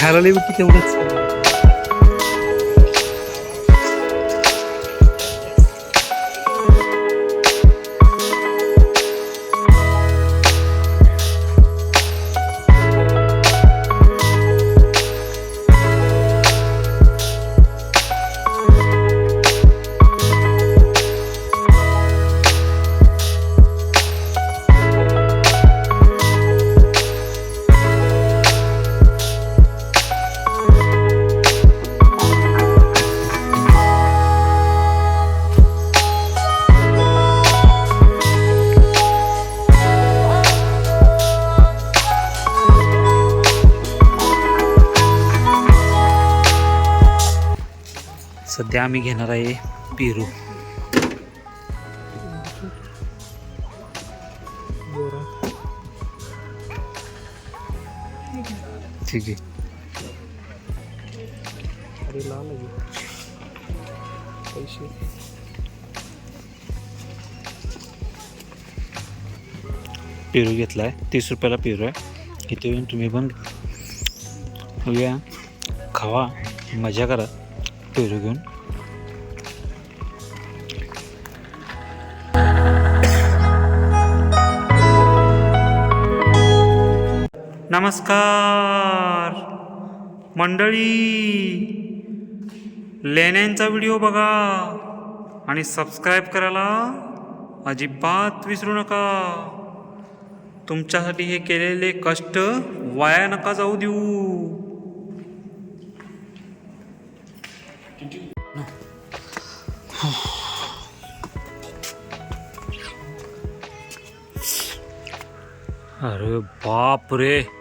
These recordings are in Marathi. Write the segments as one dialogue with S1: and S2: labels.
S1: खायला लई की तेवढंच सध्या आम्ही घेणार आहे पेरू. ठीक आहे. पेरू घेतला आहे. तीस रुपयाला पेरू आहे. इथे येऊन तुम्ही पण या खावा. मजा करा. पेरू घेऊन. नमस्कार. मंडळी लेण्यांचा व्हिडिओ बघा आणि सबस्क्राईब करायला अजिबात विसरू नका. तुमच्यासाठी हे केलेले कष्ट वाया नका जाऊ देऊ. अरे बाप रे.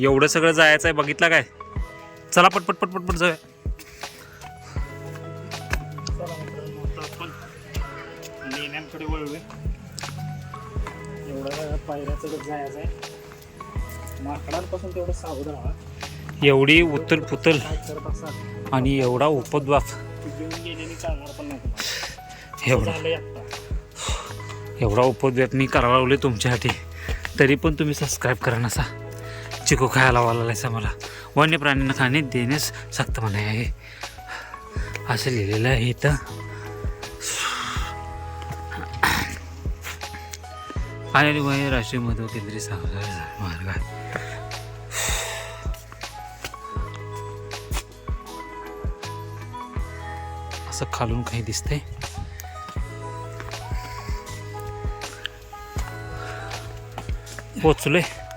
S1: एवढं सगळं जायचं आहे बघितलं काय? चला पटपट पटपट पट जाऊया
S2: लेण्यांकडे एवढं जायचं आहे माकडांपासून तेवढं सावध राहा
S1: एवढी उतल पुतल आणि एवढा उपद्वाप. एवढा. एवढा उपद्व्याप मी करावा लावले तुमच्यासाठी. तरी पण तुम्ही सबस्क्राईब करा नसा. चिकू खायला वाला मला. वन्य प्राण्यांना खाणे देण्यास सक्त म्हणे आहे. असं लिहिलेलं आहे इथं. आणि वय राष्ट्रीय मधु केंद्रीय सामाजिक मार्ग. आहे. असं खालून काही दिसतंय.
S2: पोचले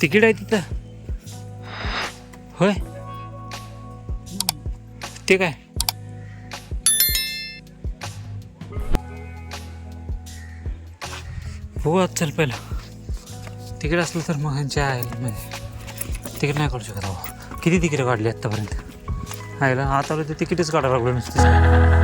S1: तिकीट आहे तिथं. होय? ते काय? हो आज चल पहिलं. तिकीट असलं तर मग ह्यांच्या आहे म्हणजे तिकीट नाही काढू शकत अहो. किती तिकीट काढली आत्तापर्यंत? आयला आता आलं तर तिकीटच काढावं लागलं नुसतं.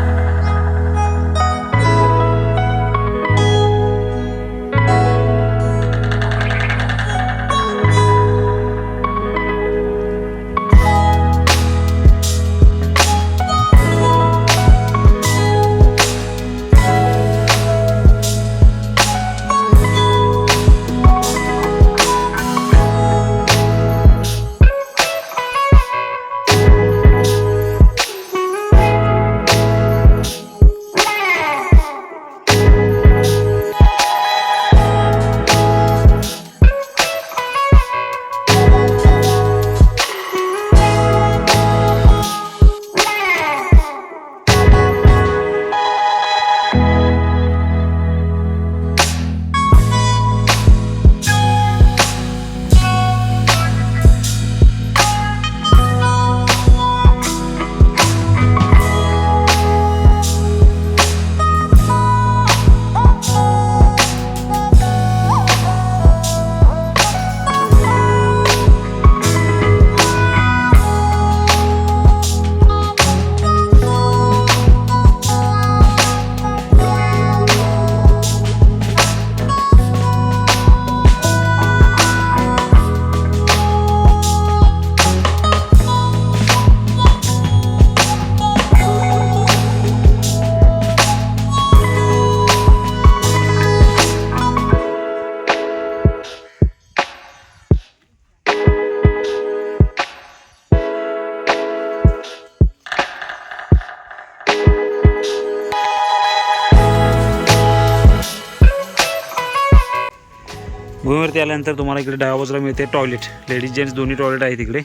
S1: आल्यानंतर तुम्हाला इकडे डाव्या बाजूला मिळते टॉयलेट लेडीज जेंट्स दोन्ही टॉयलेट आहे तिकडे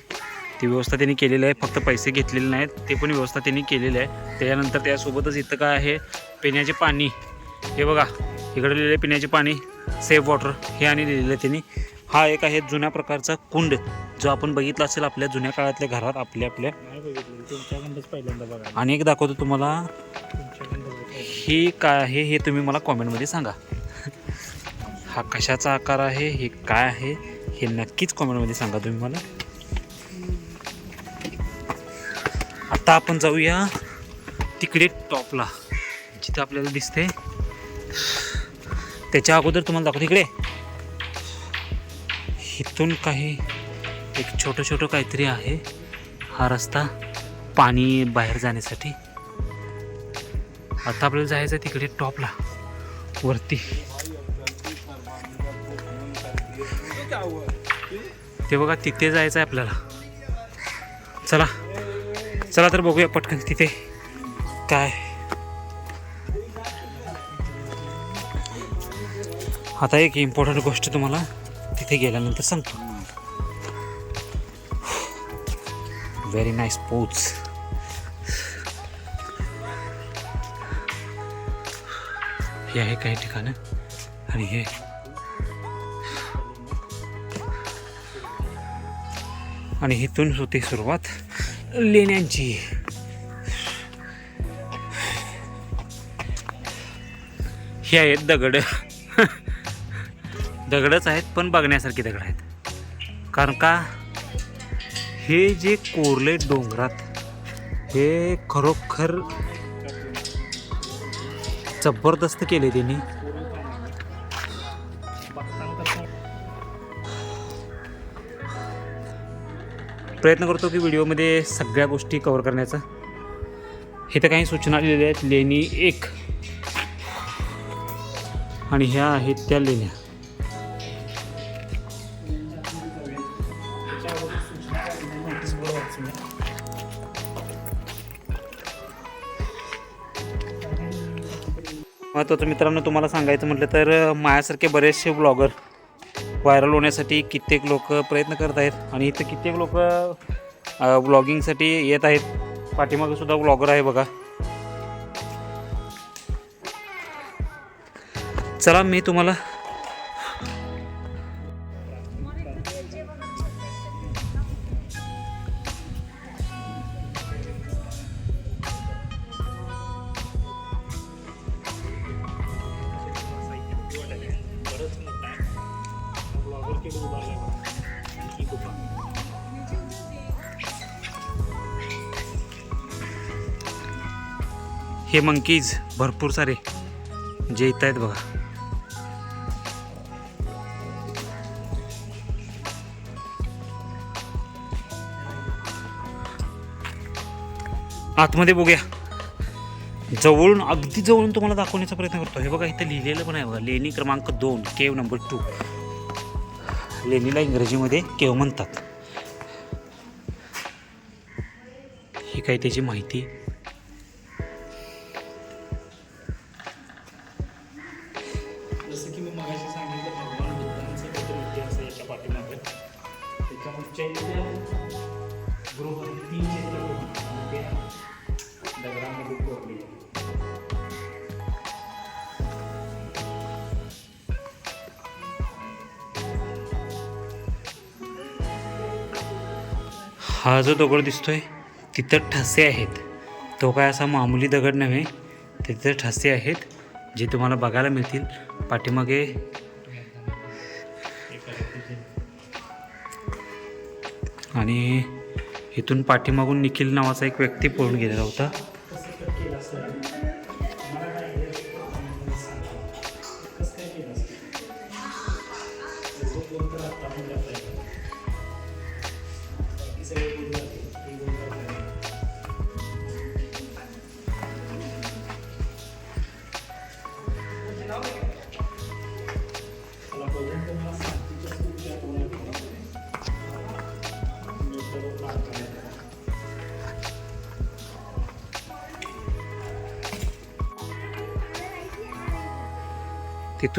S1: ती व्यवस्था त्यांनी केलेली आहे फक्त पैसे घेतलेले नाहीत ते पण व्यवस्था त्यांनी केलेली आहे. त्याच्यानंतर त्यासोबतच इथं काय आहे पिण्याचे पाणी. हे बघा इकडे लिहिलेलं पिण्याचे पाणी सेफ वॉटर हे आणि लिहिलेलं आहे त्यांनी. हा एक आहे जुन्या प्रकारचा कुंड जो आपण बघितला असेल आपल्या जुन्या काळातल्या घरात आपल्या आपल्या. आणि एक दाखवतो तुम्हाला. ही काय आहे हे तुम्ही मला कॉमेंटमध्ये सांगा. हा कशाचा आकार आहे? हे काय आहे? हे नक्कीच कॉमेंटमध्ये सांगा तुम्ही मला. आता आपण जाऊया तिकडे टॉपला जिथं आपल्याला दिसते त्याच्या अगोदर तुम्हाला दाखवतो इकडे. इथून काही एक छोटं छोटं काहीतरी आहे. हा रस्ता पाणी बाहेर जाण्यासाठी. आता आपल्याला जायचं आहे तिकडे टॉपला. वरती. ते बघा तिथे जायचं आहे आपल्याला. चला. चला तर बघूया पटकन तिथे काय. आता एक इम्पॉर्टंट गोष्ट तुम्हाला तिथे गेल्यानंतर सांगतो. व्हेरी नाईस पोच हे आहे काही ठिकाणं आणि हे आणि इथून होते सुरुवात लेण्यांची. हे आहेत दगड. दगडच आहेत पण बघण्यासारखी दगड आहेत. कारण का? हे जे कोरले डोंगरात हे खरोखर जबरदस्त केले त्यांनी. प्रयत्न करतो की व्हिडिओमध्ये सगळ्या गोष्टी कवर करण्याचा. हे तर काही सूचना दिलेल्या आहेत. लेणी एक. आणि ह्या आहेत त्या लेण्या.
S2: त्याच्या
S1: महत्त्वाचं मित्रांनो तुम्हाला सांगायचं म्हटलं तर माझ्यासारखे बरेचसे ब्लॉगर व्हायरल होण्यासाठी कित्येक लोक प्रयत्न करत आहेत आणि इथं कित्येक लोक ब्लॉगिंगसाठी येत आहेत. पाठीमागं सुद्धा ब्लॉगर आहे बघा. चला मी तुम्हाला
S2: हे
S1: मंकीज भरपूर सारे जे येत आहेत बघा. आतमध्ये बघूया. जवळून अगदी जवळून तुम्हाला दाखवण्याचा प्रयत्न करतो. हे बघा इथं लिहिलेलं पण आहे बघा. लेणी क्रमांक दोन केव नंबर टू लेणीला इंग्रजीमध्ये केव म्हणतात. ही काही त्याची माहिती हा जो दगड दिसतोय तिथं ठसे आहेत. तो काय असा मामूली दगड नव्हे तिथं ठसे आहेत जे तुम्हाला बघायला मिळतील. पाठीमागे आणि इथून पाठीमागून निखिल नावाचा एक व्यक्ती पळून गेलेला होता.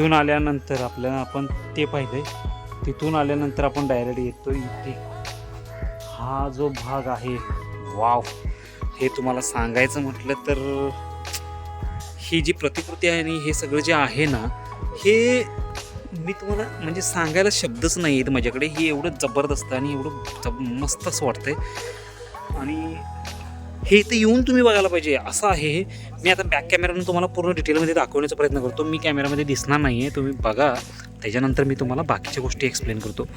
S1: तिथून आल्यानंतर आपल्याला आपण ते पाहिजे तिथून आल्यानंतर आपण डायरेक्ट येतो इथे. हा जो भाग आहे वाव. हे तुम्हाला सांगायचं म्हटलं तर ही जी प्रतिकृती आहे आणि हे सगळं जे आहे ना हे मी तुम्हाला म्हणजे सांगायला शब्दच नाही आहेत माझ्याकडे. हे एवढं जबरदस्त आणि एवढं जब मस्त असं वाटतंय. आणि हे इथे येऊन तुम्ही बघायला पाहिजे. असं आहे हे. मी आता बॅक कॅमेरानं तुम्हाला पूर्ण डिटेलमध्ये दाखवण्याचा प्रयत्न करतो. मी कॅमेरामध्ये दिसणार नाही आहे तुम्ही बघा. त्याच्यानंतर मी तुम्हाला बाकीच्या गोष्टी एक्सप्लेन करतो.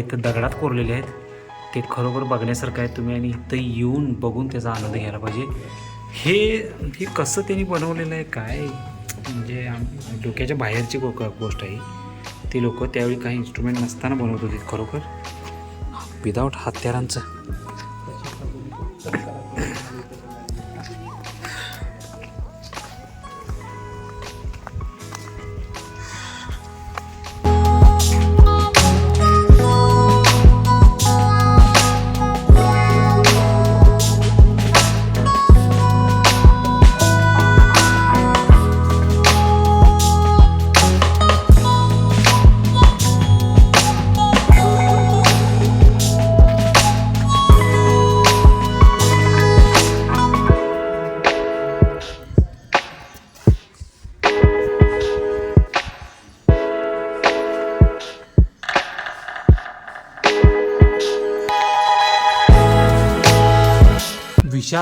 S1: इथं दगडात कोरलेले आहेत. ते खरोखर बघण्यासारखं आहे तुम्ही आणि इथं येऊन बघून त्याचा आनंद घ्यायला पाहिजे. हे हे कसं त्यांनी बनवलेलं आहे काय? म्हणजे आम- डोक्याच्या बाहेरची गो गोष्ट आहे ती लोक त्यावेळी काही इन्स्ट्रुमेंट नसताना बनवत होते खरोखर. विदाऊट हत्यारांचं.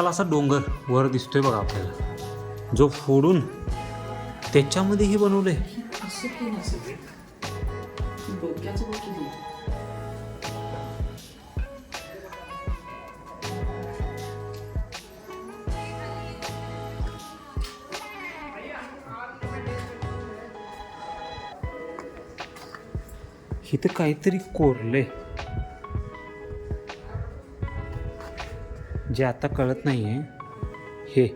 S1: विशाल असा डोंगर वर दिसतोय बघा आपल्याला. जो फोडून त्याच्यामध्ये हे बनवलंय. इथं काहीतरी कोरलंय. जे आता कळत नाही आहे हे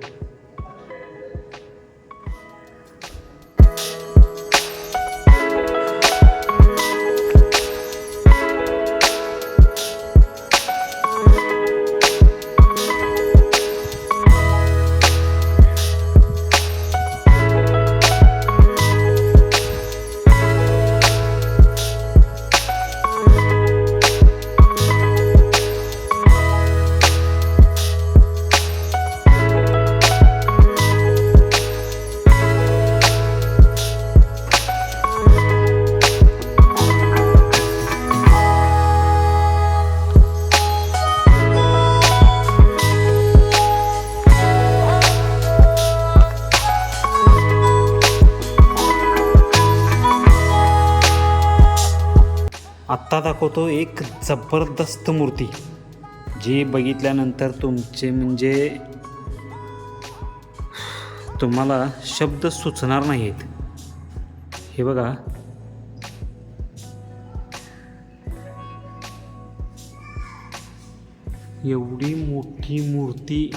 S1: दाखवतो एक जबरदस्त मूर्ती. जी बघितल्यानंतर तुमचे म्हणजे तुम्हाला शब्द सुचणार नाहीत. हे बघा. एवढी मोठी मूर्ती.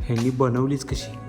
S1: ह्यांनी बनवलीच कशी?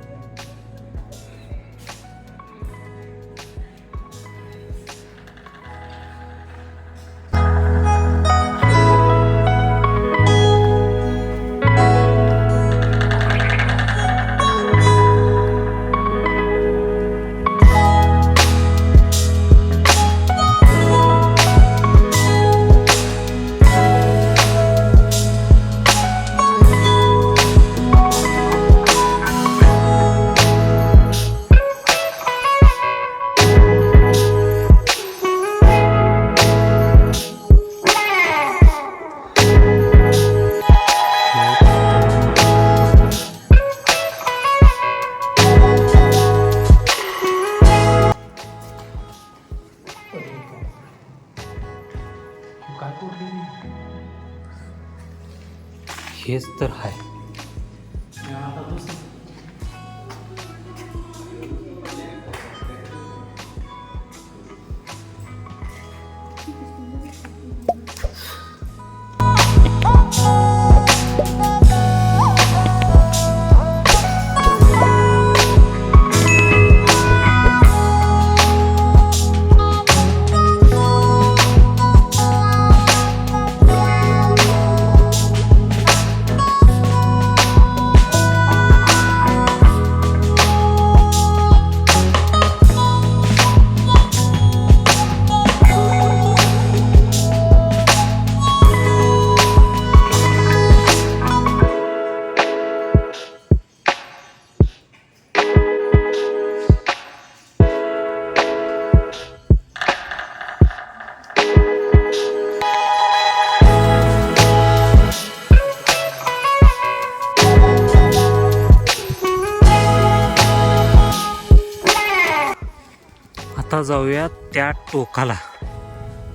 S2: आता
S1: जाऊया त्या टोकाला.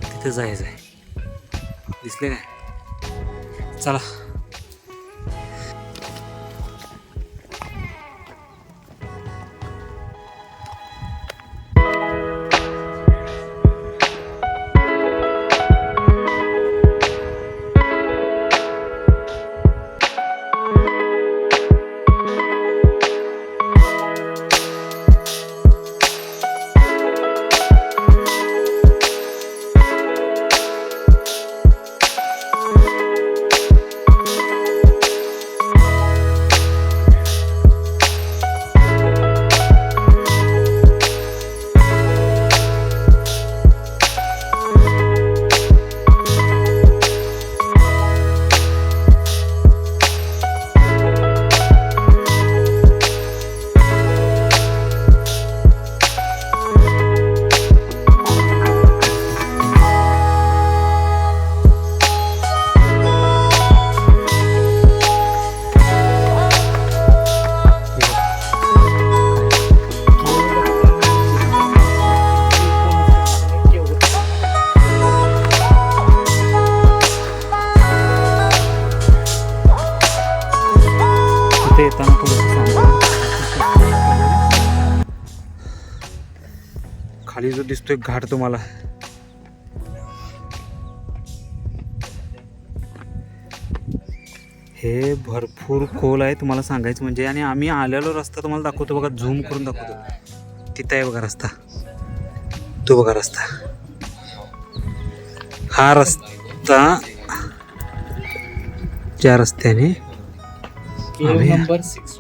S1: तिथे जायचं आहे दिसले काय? चला. जो दिसतोय घाट तुम्हाला. हे भरपूर खोल आहे तुम्हाला सांगायचं म्हणजे आणि आम्ही आलेलो रस्ता तुम्हाला दाखवतो बघा झूम करून दाखवतो. तिथं आहे बघा रस्ता. तो बघा रस्ता. हा रस्ता ज्या रस्त्याने
S2: नंबर सिक्स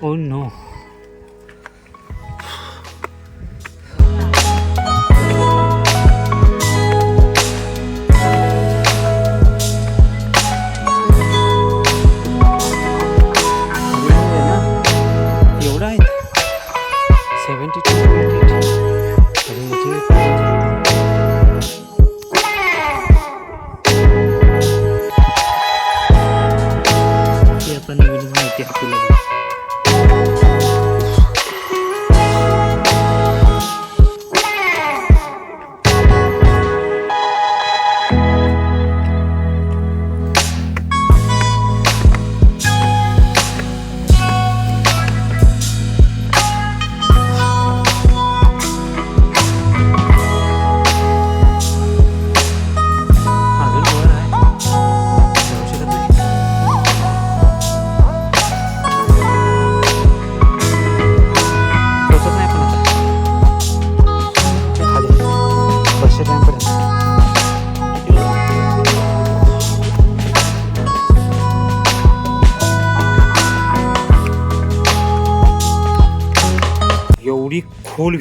S2: टू इलेवन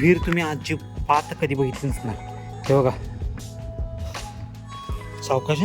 S1: विहीर तुम्ही अजिबात कधी बघितलीच नाही. हे बघा. सावकाश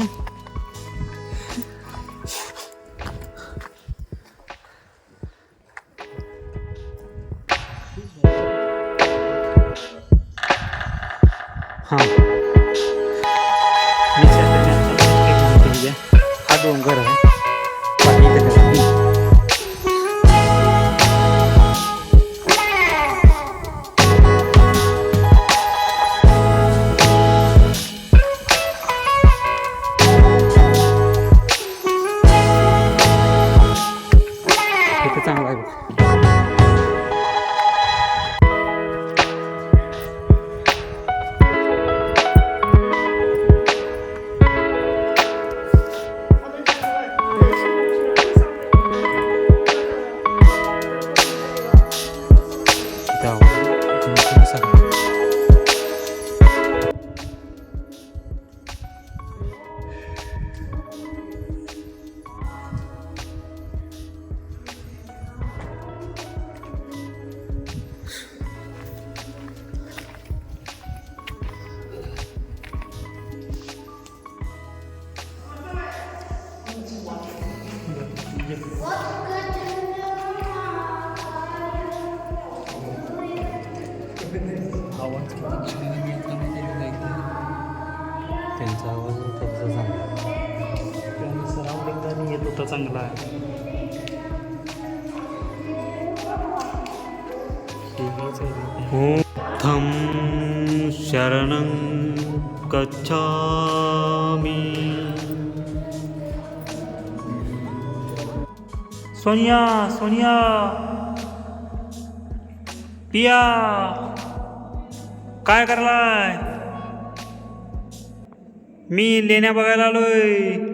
S1: त्यांचा आवाज तसा चांगला
S2: त्यामुळे सराउंडिंग येत होता चांगला वेगळंच आहे रे ते.
S1: थम शरणं गच्छामि
S2: सोनिया सोनिया पिया काय करलाय? मी लेण्या बघायला आलोय.